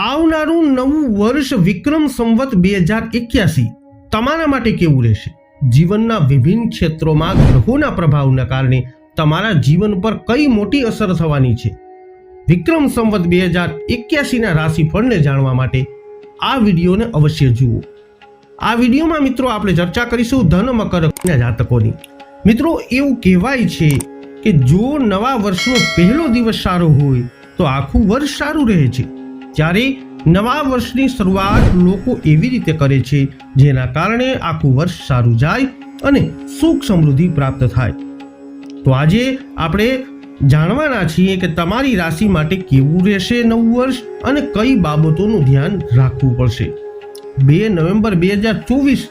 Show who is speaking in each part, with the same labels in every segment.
Speaker 1: આવનારું નવું વર્ષ વિક્રમ સંવત બે હજાર એક્યાસી તમારા માટે કેવું રહેશે? જીવનના વિભિન્ન ક્ષેત્રોમાં ગ્રહોના પ્રભાવના કારણે તમારા જીવન પર કઈ મોટી અસર થવાની છે? વિક્રમ સંવત બે હજાર એક્યાસીના રાશિફળને જાણવા માટે આ વિડીયોને અવશ્ય જુઓ. આ વિડીયોમાં મિત્રો આપણે ચર્ચા કરીશું ધન, મકર કન્યા જાતકોની. મિત્રો, એવું કહેવાય છે કે જો નવા વર્ષનો પહેલો દિવસ સારો હોય, તો આખું વર્ષ સારું રહે છે. ત્યારે નવા વર્ષની શરૂઆત લોકો એવી રીતે કરે છે, જેના કારણે આખું વર્ષ સારું જાય અને સુખ સમૃદ્ધિ પ્રાપ્ત થાય. તો આજે આપણે જાણવાના છીએ કે તમારી રાશિ માટે કેવું રહેશે નવું વર્ષ અને કઈ બાબતોનું ધ્યાન રાખવું પડશે. બે નવેમ્બર બે હજાર ચોવીસ,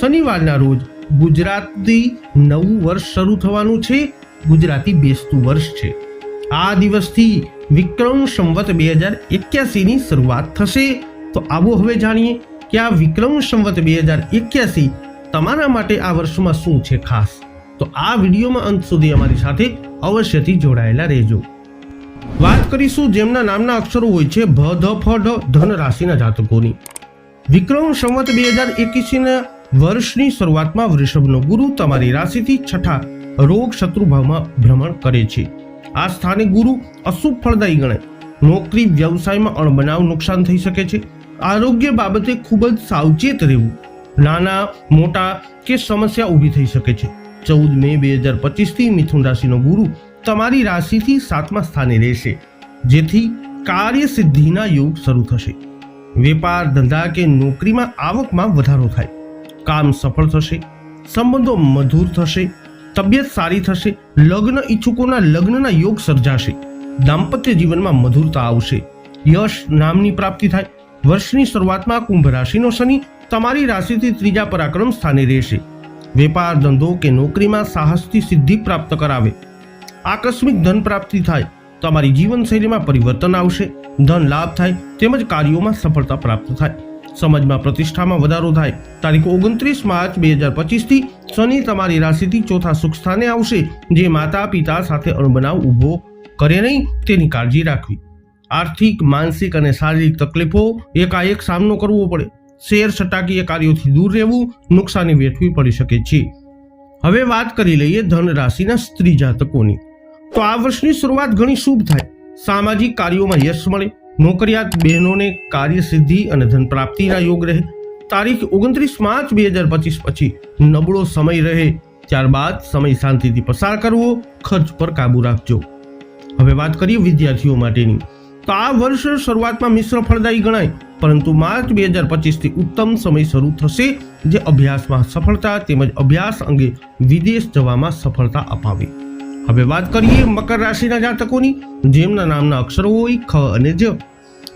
Speaker 1: શનિવારના રોજ ગુજરાતી નવું વર્ષ શરૂ થવાનું છે. ગુજરાતી બેસતું વર્ષ છે. આ દિવસથી વિક્રમ સંવત બે હજાર એક્યાસીની શરૂઆત થશે. તો આવો હવે જાણીએ કે આ વિક્રમ સંવત બે હજાર એક્યાસી તમારા માટે આ વર્ષમાં શું છે ખાસ? તો આ વિડીયોમાં અંત સુધી અમારી સાથે અવશ્યથી જોડાયેલા રહેજો. વાત કરીશું જેમના નામના અક્ષરો હોય છે ભ, ધ, ફ, ઢ, ધન રાશિના જાતકોની. વિક્રમ સંવત બે હજાર એકવીસના વર્ષની શરૂઆતમાં વૃષભનો ગુરુ તમારી રાશિથી છઠ્ઠા રોગ શત્રુભાવમાં ભ્રમણ કરે છે. આ સ્થાને ગુરુ અશુભ ફળદાયી ગણાય. નોકરી, વ્યવસાયમાં અણબનાવ નુકસાન થઈ શકે છે. આરોગ્ય બાબતે ખૂબ જ સાવચેત રહેવું. નાના, મોટા કે સમસ્યા ઊભી થઈ શકે છે. ચૌદ મે બે હજાર પચીસથી મિથુન રાશિનો ગુરુ તમારી રાશિથી સાતમા સ્થાને રહેશે, જેથી કાર્ય સિદ્ધિના યોગ શરૂ થશે. વેપાર, ધંધા કે નોકરીમાં આવકમાં વધારો થાય. કામ સફળ થશે. સંબંધો મધુર થશે. તબિયત સારી થશે, લગ્ન ઈચ્છુકોના લગ્નના યોગ સર્જાશે, દાંપત્ય જીવનમાં મધુરતા આવશે. યશ નામની પ્રાપ્તિ થાય. વર્ષની શરૂઆતમાં કુંભ રાશિનો શનિ તમારી રાશિથી ત્રીજા પરાક્રમ સ્થાને રહેશે. વેપાર, ધંધો કે નોકરીમાં સાહસથી સિદ્ધિ પ્રાપ્ત કરાવે. આકસ્મિક ધન પ્રાપ્તિ થાય. તમારી જીવનશૈલીમાં પરિવર્તન આવશે. ધન લાભ થાય, તેમજ કાર્યોમાં સફળતા પ્રાપ્ત થાય. સમાજમાં પ્રતિષ્ઠામાં વધારો થાય. તારીખ ઓગણત્રીસ માર્ચ બે હજાર પચીસથી શનિ તમારી રાશિથી ચોથા સુખ સ્થાને આવશે, જે માતા પિતા સાથે અણબનાવ ઊભો કરે નહીં, તેની કાળજી રાખવી. આર્થિક, માનસિક અને શારીરિક તકલીફો એકાએક સામનો કરવો પડે. શેર સટાકીય કાર્યોથી દૂર રહેવું નુકસાની વેઠવી પડી શકે છે. હવે વાત કરી લઈએ ધન રાશિના સ્ત્રી જાતકોની. તો આ વર્ષની શરૂઆત ઘણી શુભ થાય. સામાજિક કાર્યોમાં યશ મળે. નોકરિયાત બહેનોને કાર્યસિદ્ધિ અને ધન પ્રાપ્તિના યોગ રહે. તારીખ ઓગણત્રીસ માર્ચ બે હજાર પચીસ પછી નબળો સમય રહે, ત્યારબાદ સમય શાંતિથી પસાર કરવો, ખર્ચ પર કાબુ રાખજો. હવે વાત કરીએ વિદ્યાર્થીઓ માટેની. તો આ વર્ષ શરૂઆતમાં મિશ્ર ફળદાયી ગણાય, પરંતુ માર્ચ બે હજાર પચીસથી ઉત્તમ સમય શરૂ થશે જે અભ્યાસમાં સફળતા તેમજ અભ્યાસ અંગે વિદેશ જવામાં સફળતા અપાવે. હવે વાત કરીએ મકર રાશિના જાતકોની. જેમના નામના અક્ષરો હોય, ખ અને જ.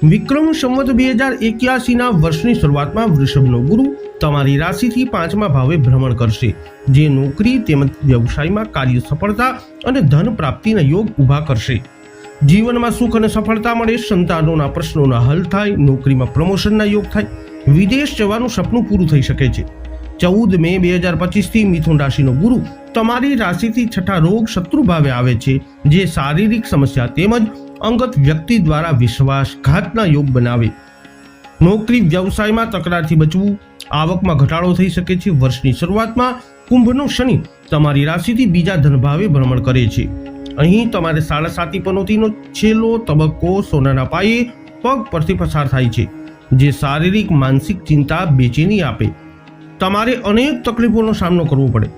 Speaker 1: વિક્રમ સંવત બે હજાર એક્યાસીના વર્ષની શરૂઆતમાં વૃષભનો ગુરુ તમારી રાશિથી પાંચમા ભાવે ભ્રમણ કરશે. જે નોકરી તેમજ વ્યવસાયમાં કાર્ય સફળતા અને ધન પ્રાપ્તિના યોગ ઊભા કરશે. જીવનમાં સુખ અને સફળતા મળે, સંતાનોના પ્રશ્નોના હલ થાય, નોકરીમાં પ્રમોશનના યોગ થાય, વિદેશ જવાનું સપનું પૂરું થઈ શકે છે. ચૌદ મે બે હજાર પચીસથી મિથુન રાશિનો ગુરુ તમારી રાશિથી છઠ્ઠા રોગ શત્રુ ભાવે આવે છે, જે શારીરિક સમસ્યા તેમજ અંગત વ્યક્તિ દ્વારા વિશ્વાસઘાતના યોગ બનાવે. નોકરી, વ્યવસાયમાં તકરારથી બચવું, આવકમાં ઘટાડો થઈ શકે છે. વર્ષની શરૂઆતમાં કુંભનો શનિ તમારી રાશિથી બીજા ધનભાવે ભ્રમણ કરે છે. અહીં તમારે સાડા સાતી પનોતીનો છેલ્લો તબક્કો સોનાના પાયે પગ પરથી પસાર થાય છે, જે શારીરિક, માનસિક ચિંતા બેચેની આપે. તમારે અનેક તકલીફોનો સામનો કરવો પડે.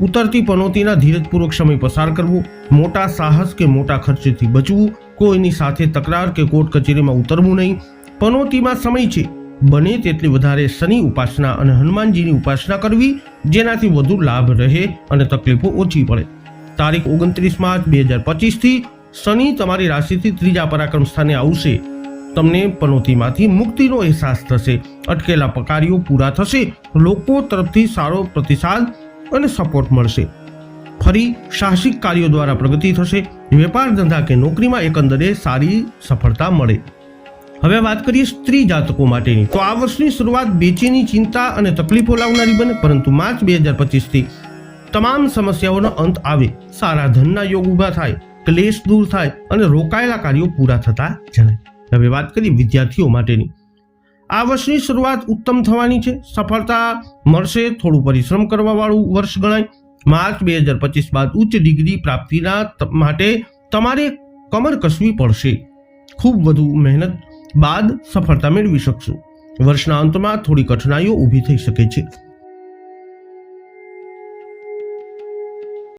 Speaker 1: ઉતરતી પનોતીના ધીરજપૂર્વક સમય પસાર કરવો, મોટા સાહસ કે મોટા ખર્ચેથી બચવું, કોઈની સાથે તકરાર કે કોર્ટ કચેરીમાં ઉતરવું નહીં. પનોતીમાં સમય છે. બને તેટલી વધારે શનિ ઉપાસના અને હનુમાનજીની ઉપાસના કરવી, જેનાથી વધુ લાભ રહે અને તકલીફો ઓછી પડે. તારીખ ઓગણત્રીસ માર્ચ બે હજાર પચીસથી શનિ તમારી રાશિથી ત્રીજા પરાક્રમ સ્થાને આવશે. તમને પનોતીમાંથી મુક્તિનો અહેસાસ થશે. અટકેલા પકારીઓ પૂરા થશે. લોકો તરફથી સારો પ્રતિસાદ અને સપોર્ટ મળશે. ફરી સાહસિક કાર્યો દ્વારા પ્રગતિ થશે. વેપાર ધંધા કે નોકરીમાં એકંદરે સારી સફળતા મળે. હવે વાત કરીએ સ્ત્રી જાતકો માટેની. તો આ વર્ષની શરૂઆત બેચેની ચિંતા અને તકલીફો લાવનારી બને, પરંતુ માર્ચ બે હજાર પચીસથી તમામ સમસ્યાઓનો અંત આવે. સારા ધનના યોગ ઊભા થાય, ક્લેશ દૂર થાય અને રોકાયેલા કાર્યો પૂરા થતા જણાય. હવે વાત કરીએ વિદ્યાર્થીઓ માટેની. આ વર્ષની શરૂઆત ઉત્તમ થવાની છે. સફળતા મળશે થોડું પરિશ્રમ કરવાવાળું વર્ષ ગણાય. માર્ચ બે હજાર પચીસ બાદ ઉચ્ચ ડિગ્રી પ્રાપ્તિના માટે તમારે કમર કસવી પડશે. ખૂબ વધુ મહેનત બાદ સફળતા મેળવી શકશો. વર્ષના અંતમાં થોડી કઠિનાઈઓ ઊભી થઈ શકે છે.